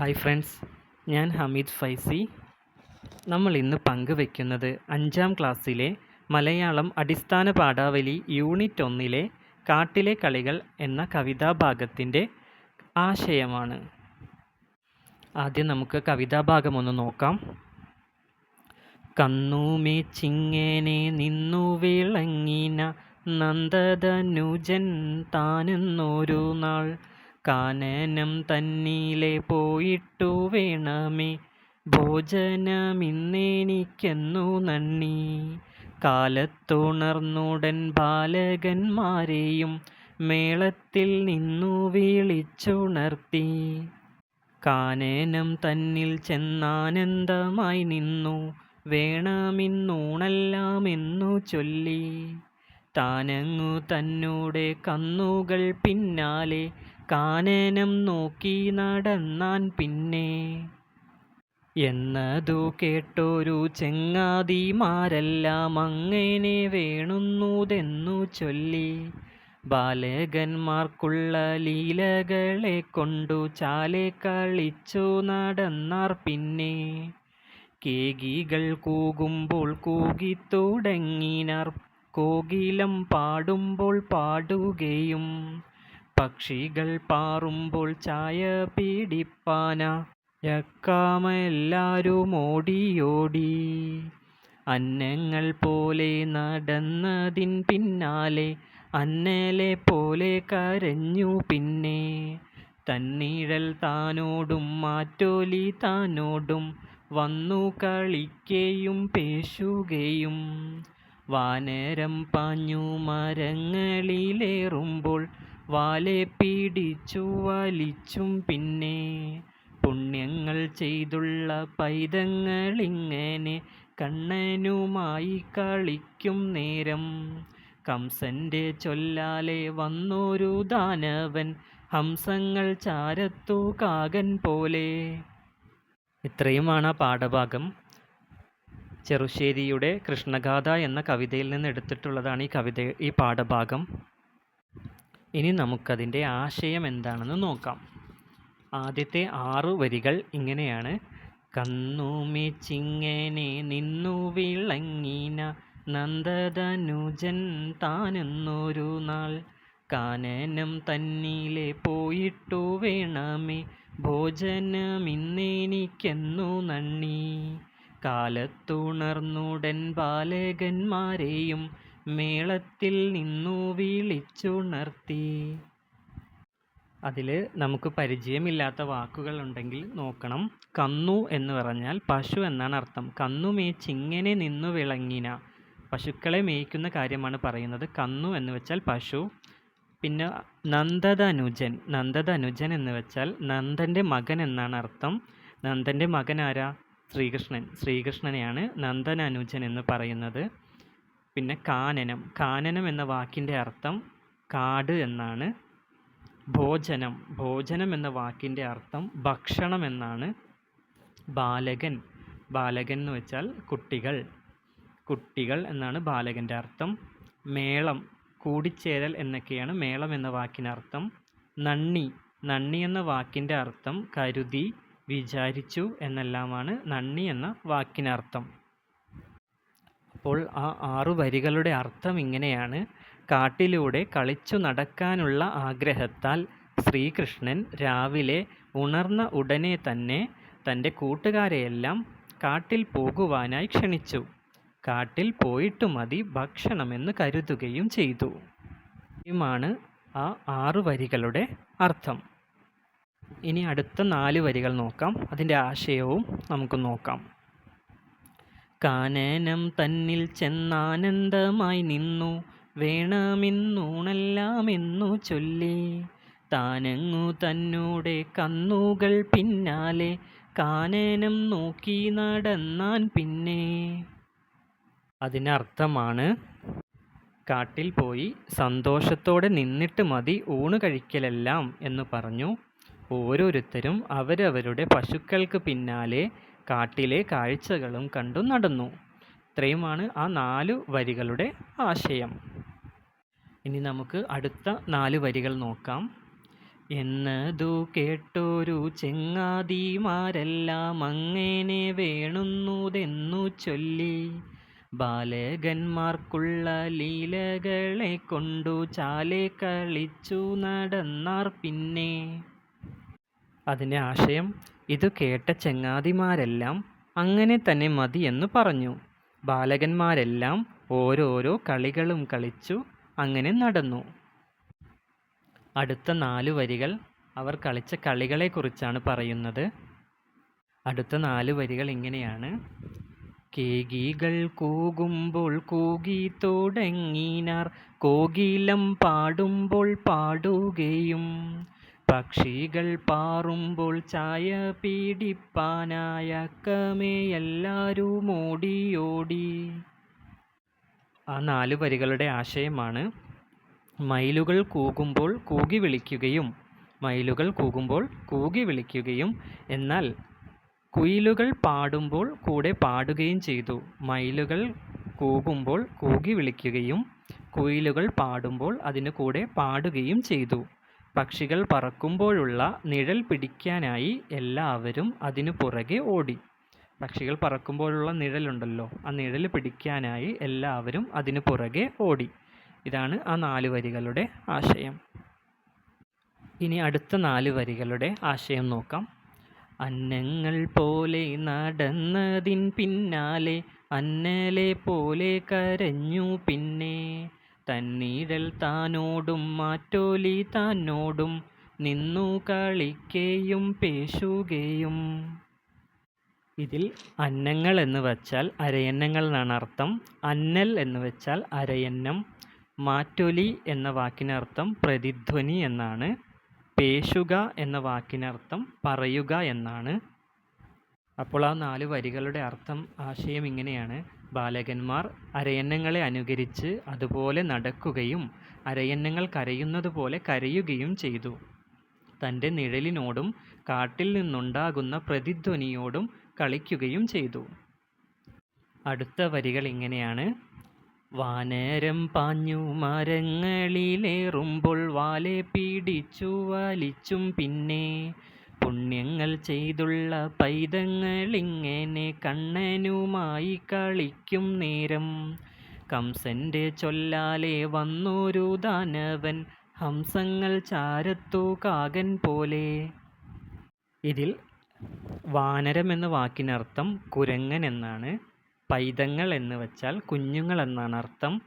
Hi friends ഞാൻ ഹമീദ് ഫൈസി. നമ്മൾ ഇന്ന് പങ്കുവെക്കുന്നത് അഞ്ചാം ക്ലാസ്സിലെ മലയാളം അടിസ്ഥാന പാഠാവലി യൂണിറ്റ് ഒന്നിലെ കാട്ടിലെ കളികൾ എന്ന കവിതാഭാഗത്തിന്റെ ആശയമാണ്. ആദ്യം നമുക്ക് കവിതാഭാഗം ഒന്ന് നോക്കാം. കന്നൂമേ ചിങ്ങേനെ നിന്നു വിളങ്ങിന നന്ദതനുജൻ താനെന്നൊരു നാൾ കാനനം തന്നിലെ പോയിട്ടു വേണമേ. ഭോജനമിന്നെനിക്കെന്നു നന്ദി. കാലത്തുണർന്നുടൻ ബാലകന്മാരെയും മേളത്തിൽ നിന്നു വിളിച്ചുണർത്തി. കാനനം തന്നിൽ ചെന്നാനന്ദമായി നിന്നു. വേണമെന്നൂണെല്ലാമെന്നു ചൊല്ലി. താനങ്ങു തന്നൂടെ കന്നുകൾ പിന്നാലെ കാനനം നോക്കി നടന്നാൻ പിന്നെ. എന്നതു കേട്ടൊരു ചെങ്ങാതിമാരെല്ലാം അങ്ങനെ വേണുന്നുതെന്നു ചൊല്ലി. ബാലകന്മാർക്കുള്ള ലീലകളെ കൊണ്ടു ചാലെ കളിച്ചു നടന്നാർ പിന്നെ. കേകികൾ കൂകുമ്പോൾ കൂകിത്തുടങ്ങിനാർ കോകിലം പാടുമ്പോൾ പാടുകയും പക്ഷികൾ പാറുമ്പോൾ ചായ പീഡിപ്പാന യക്കാമെല്ലാരും ഓടിയോടി അന്നങ്ങൾ പോലെ നടന്നതിൻ പിന്നാലെ അന്നലെ പോലെ കരഞ്ഞു പിന്നെ. തന്നീഴൽ താനോടും മാറ്റോലി താനോടും വന്നു കളിക്കുകയും പേശുകയും. വാനരം പാഞ്ഞു മരങ്ങളിലേറുമ്പോൾ വാലെ പിടിച്ചു വലിച്ചും പിന്നെ പുണ്യങ്ങൾ ചെയ്തുള്ള പൈതങ്ങളിങ്ങനെ കണ്ണനുമായി കളിക്കും നേരം. കംസന്റെ ചൊല്ലാലെ വന്നൊരു ദാനവൻ ഹംസങ്ങൾ ചാരത്തു കാകൻ പോലെ. ഇത്രയുമാണ് ആ പാഠഭാഗം. ചെറുശ്ശേരിയുടെ കൃഷ്ണഗാഥ എന്ന കവിതയിൽ നിന്ന് എടുത്തിട്ടുള്ളതാണ് ഈ കവിത ഈ പാഠഭാഗം. ഇനി നമുക്കതിന്റെ ആശയം എന്താണെന്ന് നോക്കാം. ആദ്യത്തെ ആറ് വരികൾ ഇങ്ങനെയാണ്. കന്നുമിച്ചിങ്ങനെ നിന്നു വിളങ്ങിന നന്ദതനുജൻ താനെന്നൊരു നാൾ. കാനനം തന്നിലെ പോയിട്ടു വേണമേ. ഭോജനമിന്നെനിക്കെന്നു നന്ദി. കാലത്തുണർന്നുടൻ ബാലകന്മാരെയും മേളത്തിൽ നിന്നു വിളിച്ചുണർത്തി. അതിൽ നമുക്ക് പരിചയമില്ലാത്ത വാക്കുകൾ ഉണ്ടെങ്കിൽ നോക്കണം. കന്നു എന്ന് പറഞ്ഞാൽ പശു എന്നാണ് അർത്ഥം. കന്നു മേച്ചിങ്ങനെ നിന്നു വിളങ്ങിന. പശുക്കളെ മേയ്ക്കുന്ന കാര്യമാണ് പറയുന്നത്. കന്നു എന്ന് വെച്ചാൽ പശു. പിന്നെ നന്ദതനുജൻ നന്ദതനുജൻ എന്ന് വെച്ചാൽ നന്ദന്റെ മകൻ എന്നാണ് അർത്ഥം. നന്ദന്റെ മകൻ ആരാ? ശ്രീകൃഷ്ണൻ. ശ്രീകൃഷ്ണനെയാണ് നന്ദനനുജൻ എന്ന് പറയുന്നത്. പിന്നെ കാനനം. കാനനം എന്ന വാക്കിന്റെ അർത്ഥം കാട് എന്നാണ്. ഭോജനം. ഭോജനം എന്ന വാക്കിന്റെ അർത്ഥം ഭക്ഷണം എന്നാണ്. ബാലകൻ. ബാലകൻ എന്ന് വെച്ചാൽ കുട്ടികൾ. കുട്ടികൾ എന്നാണ് ബാലകന്റെ അർത്ഥം. മേളം. കൂടിച്ചേരൽ എന്നൊക്കെയാണ് മേളം എന്ന വാക്കിനർത്ഥം നന്ദി നന്ദി എന്ന വാക്കിന്റെ അർത്ഥം കരുതി വിചാരിച്ചു എന്നെല്ലാമാണ് നന്ദി എന്ന വാക്കിനർത്ഥം. അപ്പോൾ ആ ആറു വരികളുടെ അർത്ഥം ഇങ്ങനെയാണ്. കാട്ടിലൂടെ കളിച്ചു നടക്കാനുള്ള ആഗ്രഹത്താൽ ശ്രീകൃഷ്ണൻ രാവിലെ ഉണർന്ന ഉടനെ തന്നെ തന്റെ കൂട്ടുകാരെയെല്ലാം കാട്ടിൽ പോകുവാനായി ക്ഷണിച്ചു. കാട്ടിൽ പോയിട്ട് മതി ഭക്ഷണമെന്ന് കരുതുകയും ചെയ്തു. ഇതുമാണ് ആ ആറു വരികളുടെ അർത്ഥം. ഇനി അടുത്ത നാല് വരികൾ നോക്കാം. അതിന്റെ ആശയവും നമുക്ക് നോക്കാം. കാനനം തന്നിൽ ചെന്നാനന്ദമായി നിന്നു. വേണമെന്നൂണെല്ലാമെന്നു ചൊല്ലി. താനങ്ങു തന്നൂടെ കന്നുകൾ പിന്നാലെ. കാനനം നോക്കി നടന്നാൻ പിന്നെ. അതിനർത്ഥമാണ് കാട്ടിൽ പോയി സന്തോഷത്തോടെ നിന്നിട്ട് മതി ഊണ് കഴിക്കലെല്ലാം എന്ന് പറഞ്ഞു. ഓരോരുത്തരും അവരവരുടെ പശുക്കൾക്ക് പിന്നാലെ കാട്ടിലെ കാഴ്ചകളും കണ്ടു നടന്നു. ഇത്രയുമാണ് ആ നാല് വരികളുടെ ആശയം. ഇനി നമുക്ക് അടുത്ത നാല് വരികൾ നോക്കാം. എന്നതു കേട്ടൊരു ചെങ്ങാതിമാരെല്ലാം അങ്ങനെ വേണുന്നുതെന്നു ചൊല്ലി ബാലകന്മാർക്കുള്ള ലീലകളെ കൊണ്ടു ചാലെ കളിച്ചു നടന്നാർ പിന്നെ. അതിന്റെ ആശയം ഇത് കേട്ട ചെങ്ങാതിമാരെല്ലാം അങ്ങനെ തന്നെ മതിയെന്നു പറഞ്ഞു. ബാലകന്മാരെല്ലാം ഓരോരോ കളികളും കളിച്ചു അങ്ങനെ നടന്നു. അടുത്ത നാല് വരികൾ അവർ കളിച്ച കളികളെക്കുറിച്ചാണ് പറയുന്നത്. അടുത്ത നാല് വരികൾ ഇങ്ങനെയാണ്. കേകികൾ കൂകുമ്പോൾ കൂകി തുടങ്ങിനാർ കോകിലം പാടുമ്പോൾ പാടുകയും പക്ഷികൾ പാറുമ്പോൾ ചായ പീഡിപ്പാനായക്കമേ എല്ലാവരും ഓടിയോടി. ആ നാല് വരികളുടെ ആശയമാണ്. മയിലുകൾ കൂകുമ്പോൾ കൂകി വിളിക്കുകയും മയിലുകൾ കൂകുമ്പോൾ കൂകി വിളിക്കുകയും എന്നാൽ കുയിലുകൾ പാടുമ്പോൾ കൂടെ പാടുകയും ചെയ്തു. മയിലുകൾ കൂകുമ്പോൾ കൂകി വിളിക്കുകയും കുയിലുകൾ പാടുമ്പോൾ അതിന് കൂടെ പാടുകയും ചെയ്തു. പക്ഷികൾ പറക്കുമ്പോഴുള്ള നിഴൽ പിടിക്കാനായി എല്ലാവരും അതിനു പുറകെ ഓടി. പക്ഷികൾ പറക്കുമ്പോഴുള്ള നിഴലുണ്ടല്ലോ ആ നിഴൽ പിടിക്കാനായി എല്ലാവരും അതിനു പുറകെ ഓടി. ഇതാണ് ആ നാല് വരികളുടെ ആശയം. ഇനി അടുത്ത നാല് വരികളുടെ ആശയം നോക്കാം. അന്നങ്ങൾ പോലെ നടന്നതിൻ പിന്നാലെ അന്നലെ പോലെ കരഞ്ഞു പിന്നെ. തന്നീഴൽ താനോടും മാറ്റോലി താനോടും നിന്നു കളിക്കുകയും പേശുകയും. ഇതിൽ അന്നങ്ങൾ എന്ന് വച്ചാൽ അരയന്നങ്ങൾ എന്നാണ് അർത്ഥം. അന്നൽ എന്ന് വെച്ചാൽ അരയന്നം. മാറ്റൊലി എന്ന വാക്കിനർത്ഥം പ്രതിധ്വനി എന്നാണ്. പേശുക എന്ന വാക്കിനർത്ഥം പറയുക എന്നാണ്. അപ്പോൾ ആ നാല് വരികളുടെ അർത്ഥം ആശയം ഇങ്ങനെയാണ്. ബാലകന്മാർ അരയന്നങ്ങളെ അനുകരിച്ച് അതുപോലെ നടക്കുകയും അരയന്നങ്ങൾ കരയുന്നത് പോലെ കരയുകയും ചെയ്തു. തന്റെ നിഴലിനോടും കാട്ടിൽ നിന്നുണ്ടാകുന്ന പ്രതിധ്വനിയോടും കളിക്കുകയും ചെയ്തു. അടുത്ത വരികൾ ഇങ്ങനെയാണ്. വാനരം പാഞ്ഞു മരങ്ങളിലേറുമ്പോൾ വാലെ പിടിച്ചു വലിച്ചും പിന്നെ പുണ്യങ്ങൾ ചെയ്തുള്ള പൈതങ്ങളിങ്ങനെ കണ്ണനുമായി കളിക്കും നേരം. കംസന്റെ ചൊല്ലാലെ വന്നൊരു ദാനവൻ ഹംസങ്ങൾ ചാരത്തു കാകൻ പോലെ. ഇതിൽ വാനരം എന്ന വാക്കിനർത്ഥം കുരങ്ങൻ എന്നാണ്. പൈതങ്ങൾ എന്ന് വച്ചാൽ കുഞ്ഞുങ്ങൾ എന്നാണ് അർത്ഥം.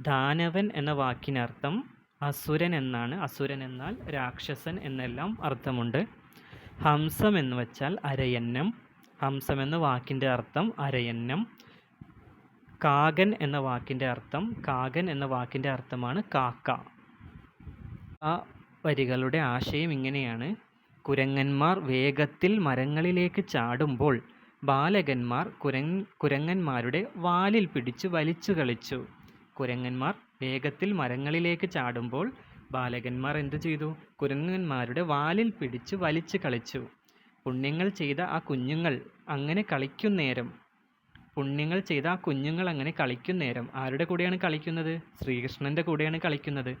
ദാനവൻ എന്ന വാക്കിനർത്ഥം അസുരൻ എന്നാണ്. അസുരൻ എന്നാൽ രാക്ഷസൻ എന്നെല്ലാം അർത്ഥമുണ്ട്. ഹംസം എന്ന് വെച്ചാൽ അരയന്നം. ഹംസം എന്ന വാക്കിന്റെ അർത്ഥം അരയന്നം. കാകൻ എന്ന വാക്കിന്റെ അർത്ഥം കാകൻ എന്ന വാക്കിന്റെ അർത്ഥമാണ് കാക്ക. ആ വരികളുടെ ആശയം ഇങ്ങനെയാണ്. കുരങ്ങന്മാർ വേഗത്തിൽ മരങ്ങളിലേക്ക് ചാടുമ്പോൾ ബാലകന്മാർ കുരങ് കുരങ്ങന്മാരുടെ വാലിൽ പിടിച്ച് വലിച്ചു കളിച്ചു. കുരങ്ങന്മാർ വേഗത്തിൽ മരങ്ങളിലേക്ക് ചാടുമ്പോൾ ബാലകന്മാർ എന്തു ചെയ്തു? കുരങ്ങന്മാരുടെ വാലിൽ പിടിച്ച് വലിച്ചു കളിച്ചു. പുണ്യങ്ങൾ ചെയ്ത ആ കുഞ്ഞുങ്ങൾ അങ്ങനെ കളിക്കുന്നേരം. പുണ്യങ്ങൾ ചെയ്ത ആ കുഞ്ഞുങ്ങൾ അങ്ങനെ കളിക്കുന്നേരം ആരുടെ കൂടെയാണ് കളിക്കുന്നത്? ശ്രീകൃഷ്ണന്റെ കൂടെയാണ് കളിക്കുന്നത്.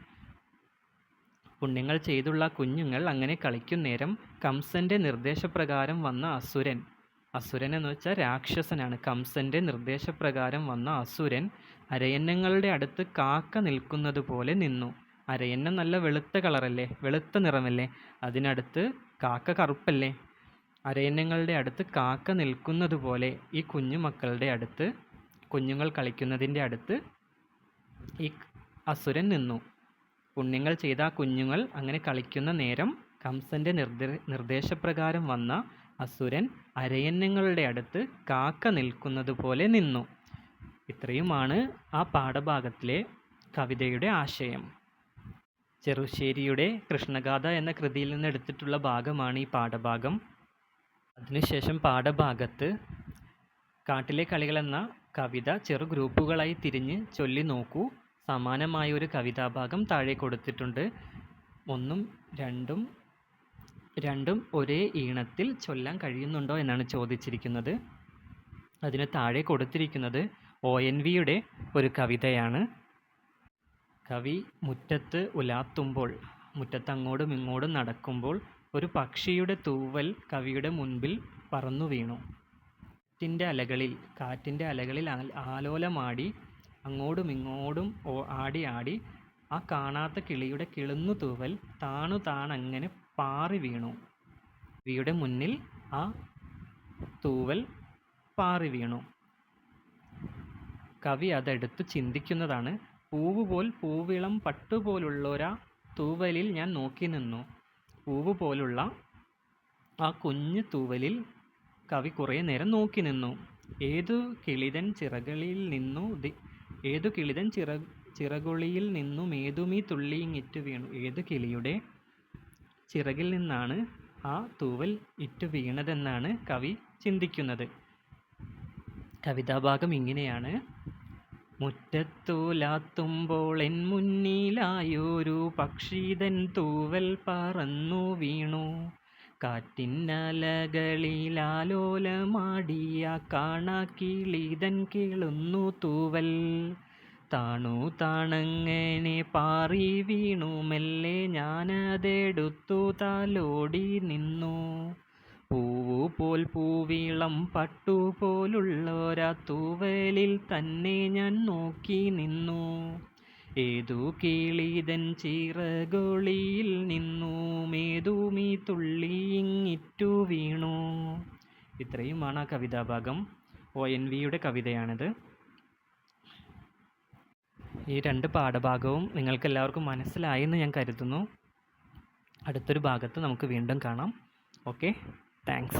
പുണ്യങ്ങൾ ചെയ്തുള്ള കുഞ്ഞുങ്ങൾ അങ്ങനെ കളിക്കുന്നേരം കംസന്റെ നിർദ്ദേശപ്രകാരം വന്ന അസുരൻ. അസുരൻ എന്ന് വെച്ചാൽ രാക്ഷസനാണ്. കംസന്റെ നിർദ്ദേശപ്രകാരം വന്ന അസുരൻ അരയന്നങ്ങളുടെ അടുത്ത് കാക്ക നിൽക്കുന്നത് പോലെ നിന്നു. അരയന്നം നല്ല വെളുത്ത കളറല്ലേ? വെളുത്ത നിറമല്ലേ? അതിനടുത്ത് കാക്ക കറുപ്പല്ലേ? അരയന്നങ്ങളുടെ അടുത്ത് കാക്ക നിൽക്കുന്നത് പോലെ ഈ കുഞ്ഞുമക്കളുടെ അടുത്ത് കുഞ്ഞുങ്ങൾ കളിക്കുന്നതിന്റെ അടുത്ത് ഈ അസുരൻ നിന്നു. പുണ്യങ്ങൾ ചെയ്ത കുഞ്ഞുങ്ങൾ അങ്ങനെ കളിക്കുന്ന നേരം കംസന്റെ നിർദ്ദേ നിർദ്ദേശപ്രകാരം വന്ന അസുരൻ അരയന്നങ്ങളുടെ അടുത്ത് കാക്ക നിൽക്കുന്നത് പോലെ നിന്നു. ഇത്രയുമാണ് ആ പാഠഭാഗത്തിലെ കവിതയുടെ ആശയം. ചെറുശ്ശേരിയുടെ കൃഷ്ണഗാഥ എന്ന കൃതിയിൽ നിന്ന് എടുത്തിട്ടുള്ള ഭാഗമാണ് ഈ പാഠഭാഗം. അതിനുശേഷം പാഠഭാഗത്ത് കാട്ടിലെ കളികൾ എന്ന കവിത ചെറു ഗ്രൂപ്പുകളായി തിരിഞ്ഞ് ചൊല്ലി നോക്കൂ. സമാനമായ ഒരു കവിതാഭാഗം താഴെ കൊടുത്തിട്ടുണ്ട്. ഒന്നും രണ്ടും രണ്ടും ഒരേ ഈണത്തിൽ ചൊല്ലാൻ കഴിയുന്നുണ്ടോ എന്നാണ് ചോദിച്ചിരിക്കുന്നത്. അതിന് താഴെ കൊടുത്തിരിക്കുന്നത് ഒ എൻ വിയുടെ ഒരു കവിതയാണ്. കവി മുറ്റത്ത് ഉലാത്തുമ്പോൾ മുറ്റത്ത് ഇങ്ങോടും നടക്കുമ്പോൾ ഒരു പക്ഷിയുടെ തൂവൽ കവിയുടെ മുൻപിൽ പറന്നു വീണു. കാറ്റിന്റെ അലകളിൽ കാറ്റിന്റെ അലകളിൽ ആലോലമാടി അങ്ങോടും ഇങ്ങോടും ആടി ആടി ആ കാണാത്ത കിളിയുടെ കിളുന്നു തൂവൽ താണു താണങ്ങനെ പാറി വീണു. കവിയുടെ മുന്നിൽ ആ തൂവൽ പാറി വീണു. കവി അതെടുത്ത് ചിന്തിക്കുന്നതാണ് പൂവ് പോൽ പൂവിളം പട്ടുപോലുള്ളൊരാ തൂവലിൽ ഞാൻ നോക്കി നിന്നു. പൂവ് പോലുള്ള ആ കുഞ്ഞു തൂവലിൽ കവി കുറേ നേരം നോക്കി നിന്നു. ഏതു കിളിതൻ ചിറകളിൽ നിന്നു ഏതു കിളിതൻ ചിറ ചിറകുളിയിൽ നിന്നും ഏതുമീ തുള്ളിയിങ്ങിറ്റു വീണു. ഏത് കിളിയുടെ ചിറകിൽ നിന്നാണ് ആ തൂവൽ ഇറ്റു വീണതെന്നാണ് കവി ചിന്തിക്കുന്നത്. കവിതാഭാഗം ഇങ്ങനെയാണ്. മുറ്റത്തൂലാത്തുമ്പോൾ എൻ മുന്നിലായൊരു പക്ഷിതൻ തൂവൽ പറന്നു വീണു. കാറ്റിന്നലകളിലാലോലമാടിയ കാണാക്കിളിതൻ കിളുന്നു തൂവൽ. താണു താണങ്ങനെ പാറി വീണു. മെല്ലെ ഞാനതെടുത്തു താലോടി നിന്നു. പൂവു പോൽ പൂവിളം പട്ടുപോലുള്ളൊരാ തൂവലിൽ തന്നെ ഞാൻ നോക്കി നിന്നു. ഏതു കിളിതൻ ചിറകൊളിയിൽ നിന്നു മേതുമീ തുള്ളി ഇങ്ങിറ്റു വീണു. ഇത്രയുമാണ് ആ കവിതാഭാഗം. ഒ എൻ വിയുടെ കവിതയാണിത്. ഈ രണ്ട് പാഠഭാഗവും നിങ്ങൾക്ക് എല്ലാവർക്കും മനസ്സിലായെന്ന് ഞാൻ കരുതുന്നു. അടുത്തൊരു ഭാഗത്ത് നമുക്ക് വീണ്ടും കാണാം. ഓക്കെ. Thanks.